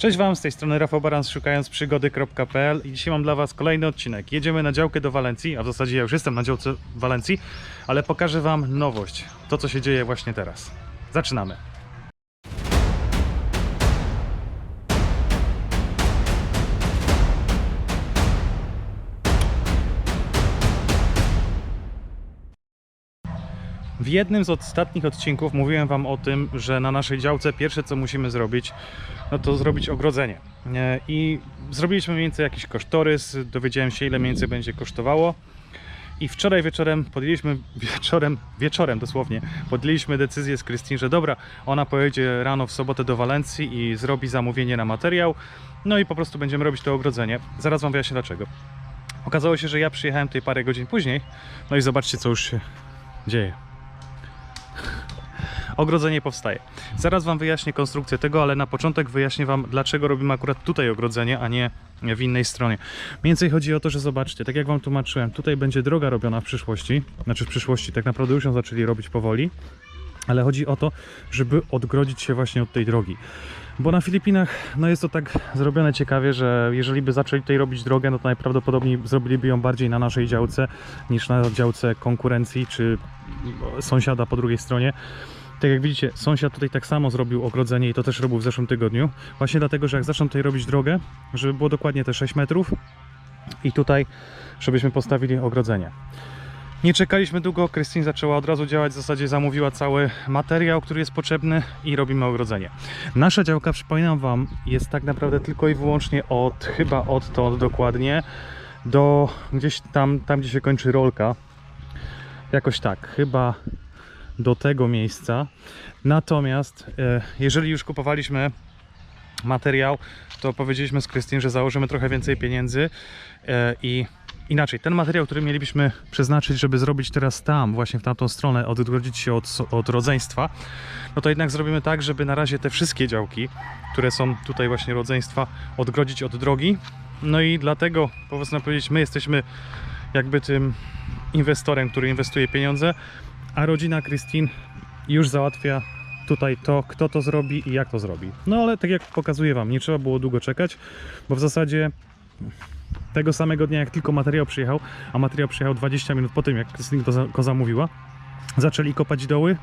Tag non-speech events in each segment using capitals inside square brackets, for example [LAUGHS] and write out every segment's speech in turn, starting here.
Cześć Wam, z tej strony Rafał Barans, szukając przygody.pl i dzisiaj mam dla Was kolejny odcinek. Jedziemy na działkę do Walencji, a w zasadzie ja już jestem na działce Walencji, ale pokażę Wam nowość, to co się dzieje właśnie teraz. Zaczynamy. Jednym z ostatnich odcinków mówiłem Wam o tym, że na naszej działce pierwsze co musimy zrobić, no to zrobić ogrodzenie. I zrobiliśmy mniej więcej jakiś kosztorys, dowiedziałem się ile mniej więcej będzie kosztowało. I wczoraj wieczorem podjęliśmy, [LAUGHS] wieczorem, wieczorem dosłownie, podjęliśmy decyzję z Krystyn, że dobra, ona pojedzie rano w sobotę do Walencji i zrobi zamówienie na materiał. No i po prostu będziemy robić to ogrodzenie. Zaraz Wam wyjaśnię dlaczego. Okazało się, że ja przyjechałem tutaj parę godzin później. No i zobaczcie co już się dzieje ogrodzenie powstaje. Zaraz Wam wyjaśnię konstrukcję tego, ale na początek wyjaśnię Wam, dlaczego robimy akurat tutaj ogrodzenie, a nie w innej stronie. Mniej więcej chodzi o to, że zobaczcie, tak jak Wam tłumaczyłem, tutaj będzie droga robiona w przyszłości, znaczy w przyszłości, tak naprawdę już ją zaczęli robić powoli, ale chodzi o to, żeby odgrodzić się właśnie od tej drogi. Bo na Filipinach no jest to tak zrobione ciekawie, że jeżeli by zaczęli tutaj robić drogę, no to najprawdopodobniej zrobiliby ją bardziej na naszej działce niż na działce konkurencji czy sąsiada po drugiej stronie. Tak jak widzicie, sąsiad tutaj tak samo zrobił ogrodzenie i to też robił w zeszłym tygodniu. Właśnie dlatego, że jak zaczną tutaj robić drogę, żeby było dokładnie te 6 metrów i tutaj, żebyśmy postawili ogrodzenie. Nie czekaliśmy długo, Krystyn zaczęła od razu działać, w zasadzie zamówiła cały materiał, który jest potrzebny i robimy ogrodzenie. Nasza działka, przypominam Wam, jest tak naprawdę tylko i wyłącznie od, chyba odtąd dokładnie, do gdzieś tam, tam gdzie się kończy rolka. Jakoś tak, chyba do tego miejsca. Natomiast e, jeżeli już kupowaliśmy materiał, to powiedzieliśmy z Krystyn, że założymy trochę więcej pieniędzy e, i inaczej, ten materiał, który mielibyśmy przeznaczyć, żeby zrobić teraz tam, właśnie w tamtą stronę, odgrodzić się od, od rodzeństwa, no to jednak zrobimy tak, żeby na razie te wszystkie działki, które są tutaj właśnie rodzeństwa, odgrodzić od drogi. No i dlatego, powiedzmy powiedzieć, my jesteśmy jakby tym inwestorem, który inwestuje pieniądze, a rodzina Christine już załatwia tutaj to, kto to zrobi i jak to zrobi. No ale tak jak pokazuję Wam, nie trzeba było długo czekać, bo w zasadzie tego samego dnia, jak tylko materiał przyjechał, a materiał przyjechał 20 minut po tym, jak Christine za- go zamówiła, zaczęli kopać doły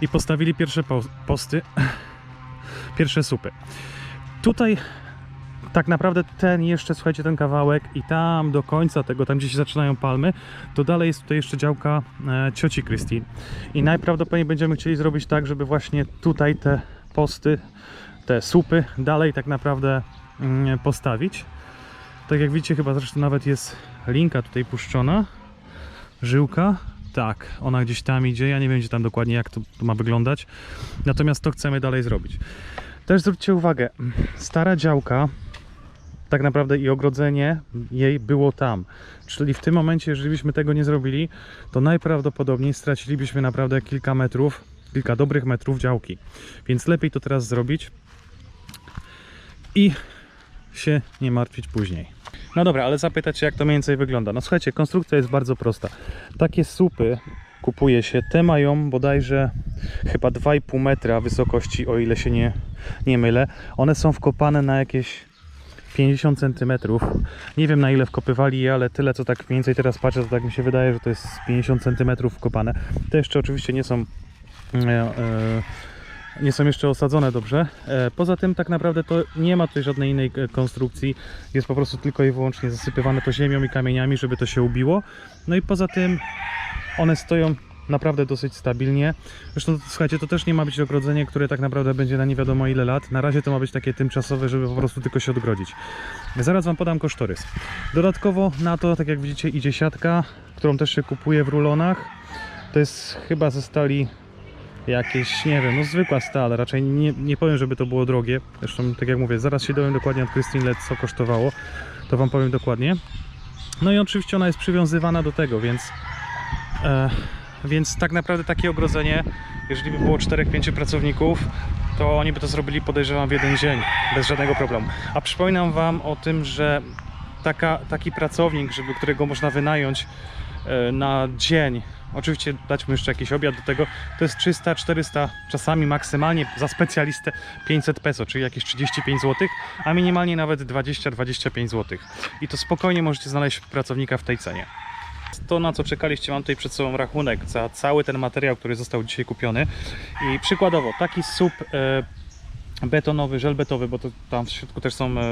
i postawili pierwsze po- posty, [CLEARS THROAT] pierwsze supy. Tutaj tak naprawdę ten jeszcze, słuchajcie, ten kawałek i tam do końca tego, tam gdzie się zaczynają palmy, to dalej jest tutaj jeszcze działka e, cioci Christine. I najprawdopodobniej będziemy chcieli zrobić tak, żeby właśnie tutaj te posty, te słupy dalej tak naprawdę mm, postawić. Tak jak widzicie, chyba zresztą nawet jest linka tutaj puszczona. Żyłka. Tak, ona gdzieś tam idzie. Ja nie wiem, gdzie tam dokładnie, jak to, to ma wyglądać. Natomiast to chcemy dalej zrobić. Też zwróćcie uwagę, stara działka tak naprawdę i ogrodzenie jej było tam. Czyli w tym momencie, jeżeli byśmy tego nie zrobili, to najprawdopodobniej stracilibyśmy naprawdę kilka metrów, kilka dobrych metrów działki. Więc lepiej to teraz zrobić i się nie martwić później. No dobra, ale zapytać się, jak to mniej więcej wygląda. No słuchajcie, konstrukcja jest bardzo prosta. Takie słupy kupuje się, te mają bodajże chyba 2,5 metra wysokości, o ile się nie, nie mylę. One są wkopane na jakieś 50 cm. Nie wiem na ile wkopywali je, ale tyle co tak mniej więcej teraz patrzę, to tak mi się wydaje, że to jest z 50 cm wkopane. Te jeszcze oczywiście nie są e, e, nie są jeszcze osadzone dobrze. E, Poza tym tak naprawdę to nie ma tutaj żadnej innej konstrukcji. Jest po prostu tylko i wyłącznie zasypywane to ziemią i kamieniami, żeby to się ubiło. No i poza tym one stoją naprawdę dosyć stabilnie. Zresztą słuchajcie, to też nie ma być ogrodzenie, które tak naprawdę będzie na nie wiadomo ile lat. Na razie to ma być takie tymczasowe, żeby po prostu tylko się odgrodzić. Zaraz Wam podam kosztorys. Dodatkowo na to, tak jak widzicie, idzie siatka, którą też się kupuje w rulonach. To jest chyba ze stali jakieś, nie wiem, no zwykła stal, raczej nie, nie powiem, żeby to było drogie. Zresztą, tak jak mówię, zaraz się dowiem dokładnie od Christine, co kosztowało, to Wam powiem dokładnie. No i oczywiście ona jest przywiązywana do tego, więc e, więc tak naprawdę takie ogrodzenie, jeżeli by było 4-5 pracowników, to oni by to zrobili podejrzewam w jeden dzień, bez żadnego problemu. A przypominam Wam o tym, że taka, taki pracownik, żeby, którego można wynająć e, na dzień, Oczywiście dać mu jeszcze jakiś obiad do tego. To jest 300, 400, czasami maksymalnie za specjalistę 500 peso, czyli jakieś 35 zł, a minimalnie nawet 20-25 zł. I to spokojnie możecie znaleźć pracownika w tej cenie. To na co czekaliście, mam tutaj przed sobą rachunek za cały ten materiał, który został dzisiaj kupiony. I przykładowo taki słup e, betonowy, żel betowy, bo to tam w środku też są e,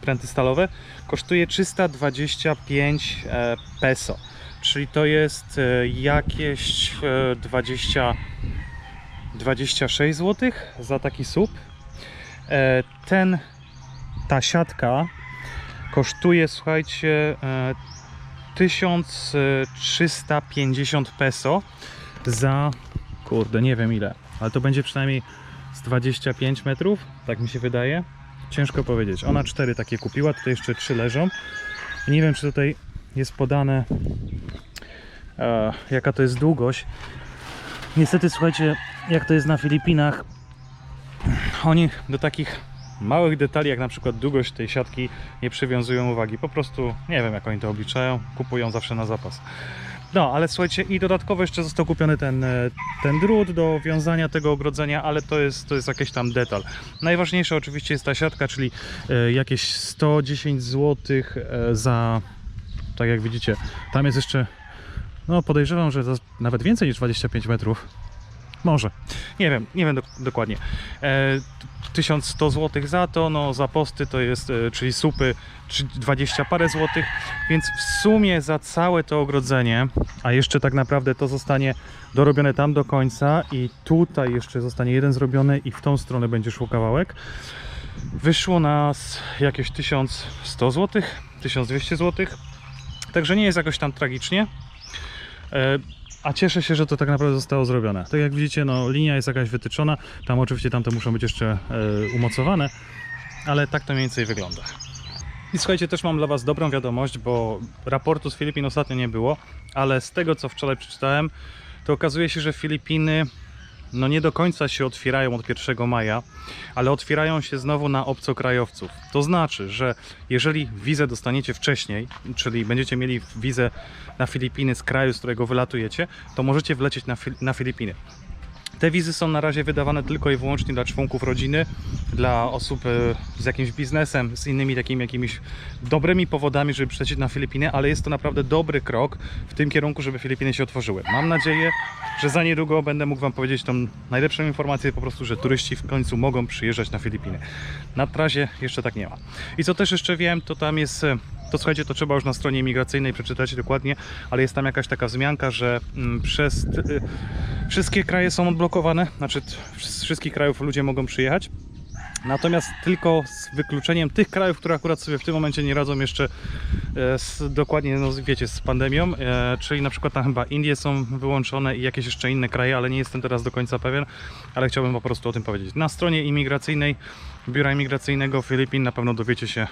pręty stalowe, kosztuje 325 e, peso. Czyli to jest jakieś e, 20, 26 zł za taki. E, ten, ta siatka kosztuje, słuchajcie, 1350 peso za, kurde, nie wiem ile, ale to będzie przynajmniej z 25 metrów, tak mi się wydaje. Ciężko powiedzieć. Ona cztery takie kupiła, tutaj jeszcze trzy leżą. Nie wiem, czy tutaj jest podane, e, jaka to jest długość. Niestety, słuchajcie, jak to jest na Filipinach, oni do takich małych detali, jak na przykład długość tej siatki, nie przywiązują uwagi. Po prostu nie wiem, jak oni to obliczają, kupują zawsze na zapas. No, ale słuchajcie, i dodatkowo jeszcze został kupiony ten, e, ten drut do wiązania tego ogrodzenia, ale to jest, to jest jakiś tam detal. Najważniejsze oczywiście jest ta siatka, czyli e, jakieś 110 zł e, za, tak jak widzicie, tam jest jeszcze, no podejrzewam, że nawet więcej niż 25 metrów. Może. Nie wiem, nie wiem dok- dokładnie. E, 1100 zł za to, no za posty to jest, e, czyli supy, czy 20 parę złotych, więc w sumie za całe to ogrodzenie, a jeszcze tak naprawdę to zostanie dorobione tam do końca i tutaj jeszcze zostanie jeden zrobiony i w tą stronę będzie szło kawałek, wyszło nas jakieś 1100 zł, 1200 zł, także nie jest jakoś tam tragicznie. E, a cieszę się, że to tak naprawdę zostało zrobione. Tak jak widzicie, no, linia jest jakaś wytyczona. Tam oczywiście tamte muszą być jeszcze e, umocowane, ale tak to mniej więcej wygląda. I słuchajcie, też mam dla Was dobrą wiadomość, bo raportu z Filipin ostatnio nie było, ale z tego co wczoraj przeczytałem, to okazuje się, że Filipiny no nie do końca się otwierają od 1 maja, ale otwierają się znowu na obcokrajowców. To znaczy, że jeżeli wizę dostaniecie wcześniej, czyli będziecie mieli wizę na Filipiny z kraju, z którego wylatujecie, to możecie wlecieć na, na Filipiny. Te wizy są na razie wydawane tylko i wyłącznie dla członków rodziny, dla osób e, z jakimś biznesem, z innymi takimi jakimiś dobrymi powodami, żeby przylecieć na Filipiny, ale jest to naprawdę dobry krok w tym kierunku, żeby Filipiny się otworzyły. Mam nadzieję, że za niedługo będę mógł Wam powiedzieć tą najlepszą informację po prostu, że turyści w końcu mogą przyjeżdżać na Filipiny. Na razie jeszcze tak nie ma. I co też jeszcze wiem, to tam jest, e, to słuchajcie, to trzeba już na stronie imigracyjnej przeczytać dokładnie, ale jest tam jakaś taka wzmianka, że mm, przez y, wszystkie kraje są odblokowane, znaczy z wszystkich krajów ludzie mogą przyjechać. Natomiast tylko z wykluczeniem tych krajów, które akurat sobie w tym momencie nie radzą jeszcze e, z, dokładnie, no wiecie, z pandemią, e, czyli na przykład tam chyba Indie są wyłączone i jakieś jeszcze inne kraje, ale nie jestem teraz do końca pewien, ale chciałbym po prostu o tym powiedzieć. Na stronie imigracyjnej Biura Imigracyjnego Filipin na pewno dowiecie się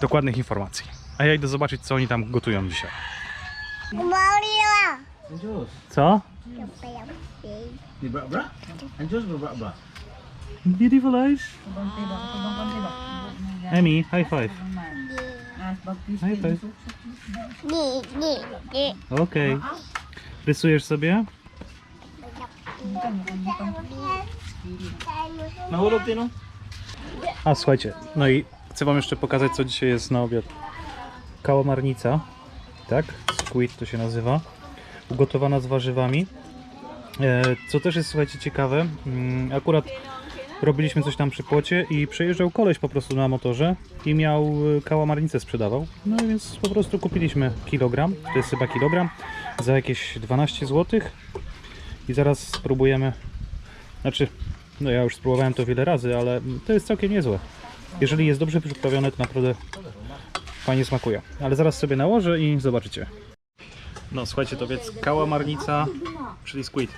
dokładnych informacji. A ja idę zobaczyć, co oni tam gotują dzisiaj. Maria. Anjos. Co? Di bra bra? Anjos bra. Beautiful eyes. Emmy, high five. High five. Nie, nie, nie. Okej. Rysujesz sobie? Nahulog din no? A słuchajcie, no i chcę wam jeszcze pokazać, co dzisiaj jest na obiad. Kałamarnica, tak? Squid to się nazywa. Ugotowana z warzywami. E, co też jest, słuchajcie, ciekawe, mm, akurat robiliśmy coś tam przy płocie i przejeżdżał koleś po prostu na motorze i miał e, kałamarnicę sprzedawał. No więc po prostu kupiliśmy kilogram, to jest chyba kilogram, za jakieś 12 zł i zaraz spróbujemy, znaczy, no ja już spróbowałem to wiele razy, ale to jest całkiem niezłe. Jeżeli jest dobrze przyprawione, to naprawdę fajnie smakuje. Ale zaraz sobie nałożę i zobaczycie. No słuchajcie, to więc kałamarnica, czyli squid.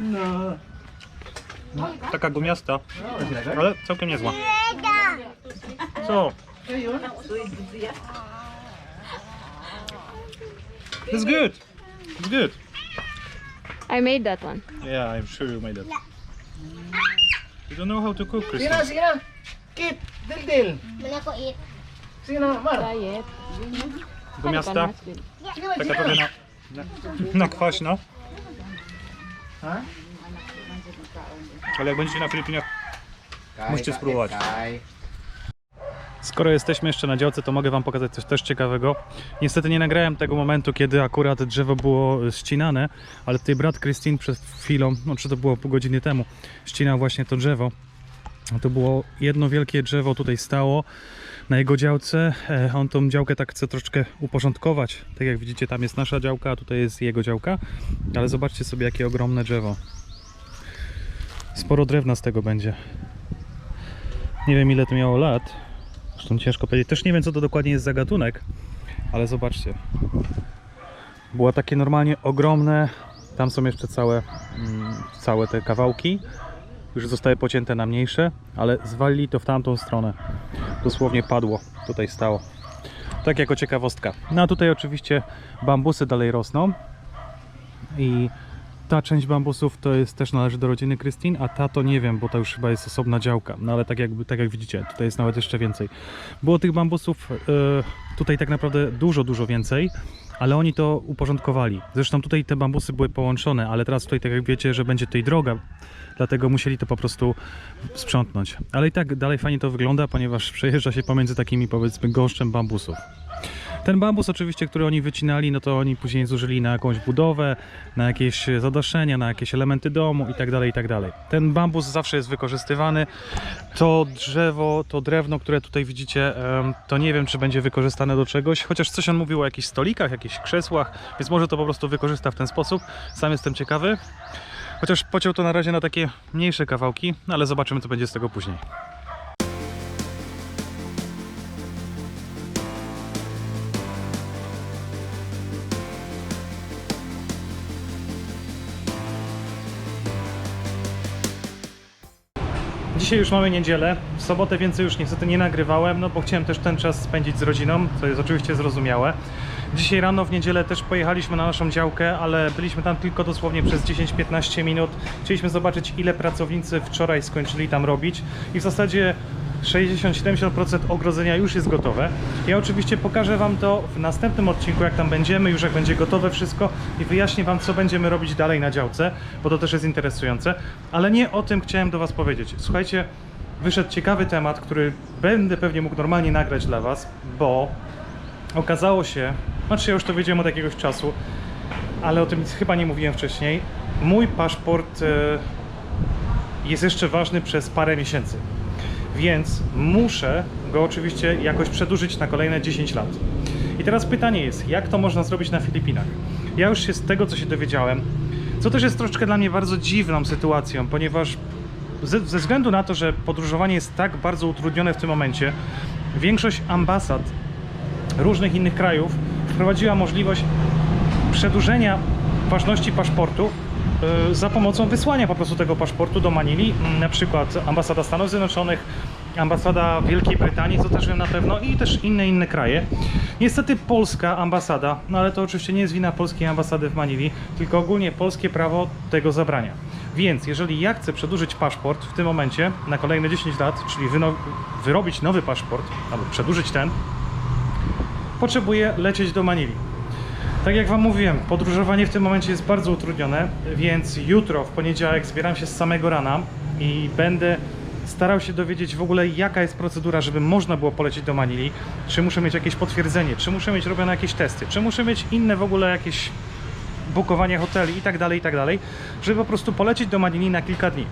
No. Taka gumiasta, ale całkiem niezła. Co? It's good. It's good. I made that one. Yeah, I'm sure you made it. You don't know how to cook, Sige Kit, dil dil. Wala ko eat. Sige na, Mar. Try it. Gumiasta, Sige na, taka trochę na. na, Na kwaśno. Ha? Ale jak będziecie na Filipinach, Musicie spróbować. Skoro jesteśmy jeszcze na działce, to mogę wam pokazać coś też ciekawego. Niestety nie nagrałem tego momentu, kiedy akurat drzewo było ścinane, ale tutaj brat Christine przed chwilą, no czy to było pół godziny temu, ścinał właśnie to drzewo. To było jedno wielkie drzewo tutaj stało na jego działce. E, On tą działkę tak chce troszeczkę uporządkować. Tak jak widzicie, tam jest nasza działka, a tutaj jest jego działka. Ale zobaczcie sobie, jakie ogromne drzewo. Sporo drewna z tego będzie. Nie wiem, ile to miało lat. Zresztą ciężko powiedzieć. Też nie wiem, co to dokładnie jest za gatunek, ale zobaczcie. Było takie normalnie ogromne. Tam są jeszcze całe, mm, całe te kawałki. Już zostały pocięte na mniejsze, ale zwalili to w tamtą stronę. Dosłownie padło. Tutaj stało. Tak jako ciekawostka. No a tutaj oczywiście bambusy dalej rosną. I ta część bambusów to jest też należy do rodziny Christine, a ta to nie wiem, bo to już chyba jest osobna działka. No ale tak, jakby, tak jak widzicie, tutaj jest nawet jeszcze więcej. Było tych bambusów e, tutaj tak naprawdę dużo, dużo więcej, ale oni to uporządkowali. Zresztą tutaj te bambusy były połączone, ale teraz tutaj tak jak wiecie, że będzie tutaj droga, dlatego musieli to po prostu sprzątnąć. Ale i tak dalej fajnie to wygląda, ponieważ przejeżdża się pomiędzy takimi powiedzmy gąszczem bambusów. Ten bambus oczywiście, który oni wycinali, no to oni później zużyli na jakąś budowę, na jakieś zadaszenia, na jakieś elementy domu i tak dalej, tak. Ten bambus zawsze jest wykorzystywany. To drzewo, to drewno, które tutaj widzicie, to nie wiem, czy będzie wykorzystane do czegoś, chociaż coś on mówił o jakichś stolikach, jakichś krzesłach, więc może to po prostu wykorzysta w ten sposób. Sam jestem ciekawy. Chociaż pociął to na razie na takie mniejsze kawałki, no ale zobaczymy, co będzie z tego później. Dzisiaj już mamy niedzielę. W sobotę więcej już niestety nie nagrywałem, no bo chciałem też ten czas spędzić z rodziną, co jest oczywiście zrozumiałe. Dzisiaj rano w niedzielę też pojechaliśmy na naszą działkę, ale byliśmy tam tylko dosłownie przez 10-15 minut. Chcieliśmy zobaczyć, ile pracownicy wczoraj skończyli tam robić i w zasadzie 60-70% ogrodzenia już jest gotowe. Ja oczywiście pokażę Wam to w następnym odcinku, jak tam będziemy, już jak będzie gotowe wszystko i wyjaśnię Wam, co będziemy robić dalej na działce, bo to też jest interesujące. Ale nie o tym chciałem do Was powiedzieć. Słuchajcie, wyszedł ciekawy temat, który będę pewnie mógł normalnie nagrać dla Was, bo okazało się, znaczy ja już to wiedziałem od jakiegoś czasu, ale o tym chyba nie mówiłem wcześniej. Mój paszport e, jest jeszcze ważny przez parę miesięcy. Więc muszę go oczywiście jakoś przedłużyć na kolejne 10 lat. I teraz pytanie jest, jak to można zrobić na Filipinach? Ja już się z tego, co się dowiedziałem, co też jest troszeczkę dla mnie bardzo dziwną sytuacją, ponieważ ze, ze względu na to, że podróżowanie jest tak bardzo utrudnione w tym momencie, większość ambasad różnych innych krajów wprowadziła możliwość przedłużenia ważności paszportu za pomocą wysłania po prostu tego paszportu do Manili, na przykład ambasada Stanów Zjednoczonych, ambasada Wielkiej Brytanii, to też wiem na pewno, i też inne, inne kraje. Niestety polska ambasada, no ale to oczywiście nie jest wina polskiej ambasady w Manili, tylko ogólnie polskie prawo tego zabrania. Więc jeżeli ja chcę przedłużyć paszport w tym momencie na kolejne 10 lat, czyli wyrobić nowy paszport, albo przedłużyć ten, potrzebuję lecieć do Manili. Tak jak Wam mówiłem, podróżowanie w tym momencie jest bardzo utrudnione, więc jutro, w poniedziałek, zbieram się z samego rana i będę starał się dowiedzieć w ogóle, jaka jest procedura, żeby można było polecieć do Manili. Czy muszę mieć jakieś potwierdzenie, czy muszę mieć robione jakieś testy, czy muszę mieć inne w ogóle jakieś bukowanie hoteli i tak dalej, i tak dalej, żeby po prostu polecieć do Manili na kilka dni.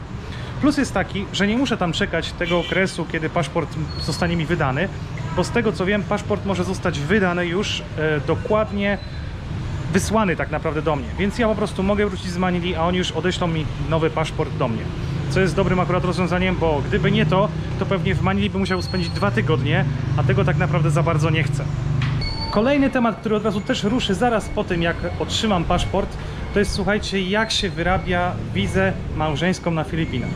Plus jest taki, że nie muszę tam czekać tego okresu, kiedy paszport zostanie mi wydany, bo z tego co wiem, paszport może zostać wydany już e, dokładnie wysłany tak naprawdę do mnie. Więc ja po prostu mogę wrócić z Manili, a oni już odeślą mi nowy paszport do mnie. Co jest dobrym akurat rozwiązaniem, bo gdyby nie to, to pewnie w Manili by musiał spędzić dwa tygodnie, a tego tak naprawdę za bardzo nie chcę. Kolejny temat, który od razu też ruszy zaraz po tym, jak otrzymam paszport, to jest słuchajcie, jak się wyrabia wizę małżeńską na Filipinach.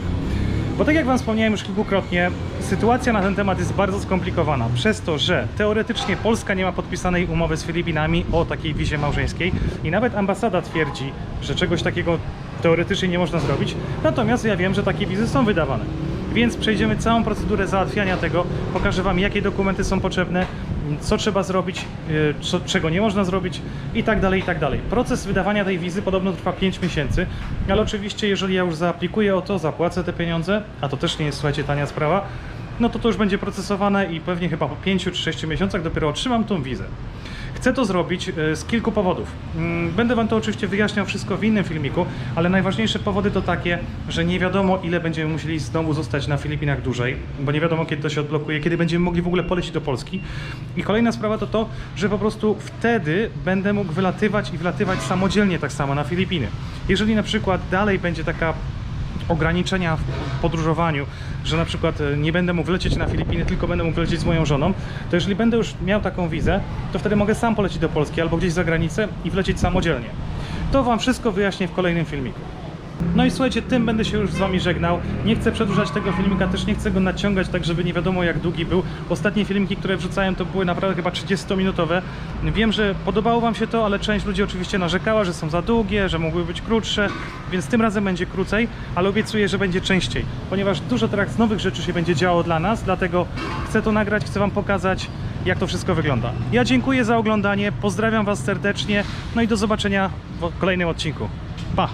Bo tak jak Wam wspomniałem już kilkukrotnie, sytuacja na ten temat jest bardzo skomplikowana. Przez to, że teoretycznie Polska nie ma podpisanej umowy z Filipinami o takiej wizie małżeńskiej i nawet ambasada twierdzi, że czegoś takiego teoretycznie nie można zrobić. Natomiast ja wiem, że takie wizy są wydawane. Więc przejdziemy całą procedurę załatwiania tego. Pokażę Wam, jakie dokumenty są potrzebne, co trzeba zrobić, yy, co, czego nie można zrobić i tak dalej, i tak dalej. Proces wydawania tej wizy podobno trwa 5 miesięcy, ale oczywiście, jeżeli ja już zaaplikuję o to, zapłacę te pieniądze, a to też nie jest, słuchajcie, tania sprawa, no to to już będzie procesowane i pewnie chyba po 5 czy 6 miesiącach dopiero otrzymam tą wizę. Chcę to zrobić e, z kilku powodów. Mm, Będę Wam to oczywiście wyjaśniał wszystko w innym filmiku, ale najważniejsze powody to takie, że nie wiadomo ile będziemy musieli znowu zostać na Filipinach dłużej, bo nie wiadomo kiedy to się odblokuje, kiedy będziemy mogli w ogóle polecieć do Polski. I kolejna sprawa to to, że po prostu wtedy będę mógł wylatywać i wlatywać samodzielnie tak samo na Filipiny. Jeżeli na przykład dalej będzie taka ograniczenia w podróżowaniu, że na przykład e, nie będę mógł lecieć na Filipiny, tylko będę mógł lecieć z moją żoną, to jeżeli będę już miał taką wizę, to wtedy mogę sam polecieć do Polski albo gdzieś za granicę i wlecieć samodzielnie. To Wam wszystko wyjaśnię w kolejnym filmiku. No i słuchajcie, tym będę się już z Wami żegnał. Nie chcę przedłużać tego filmika, też nie chcę go naciągać, tak żeby nie wiadomo jak długi był. Ostatnie filmiki, które wrzucałem, to były naprawdę chyba 30-minutowe. Wiem, że podobało Wam się to, ale część ludzi oczywiście narzekała, że są za długie, że mogły być krótsze, więc tym razem będzie krócej, ale obiecuję, że będzie częściej, ponieważ dużo teraz nowych rzeczy się będzie działo dla nas, dlatego chcę to nagrać, chcę Wam pokazać, jak to wszystko wygląda. Ja dziękuję za oglądanie, pozdrawiam Was serdecznie, no i do zobaczenia w kolejnym odcinku. Pa!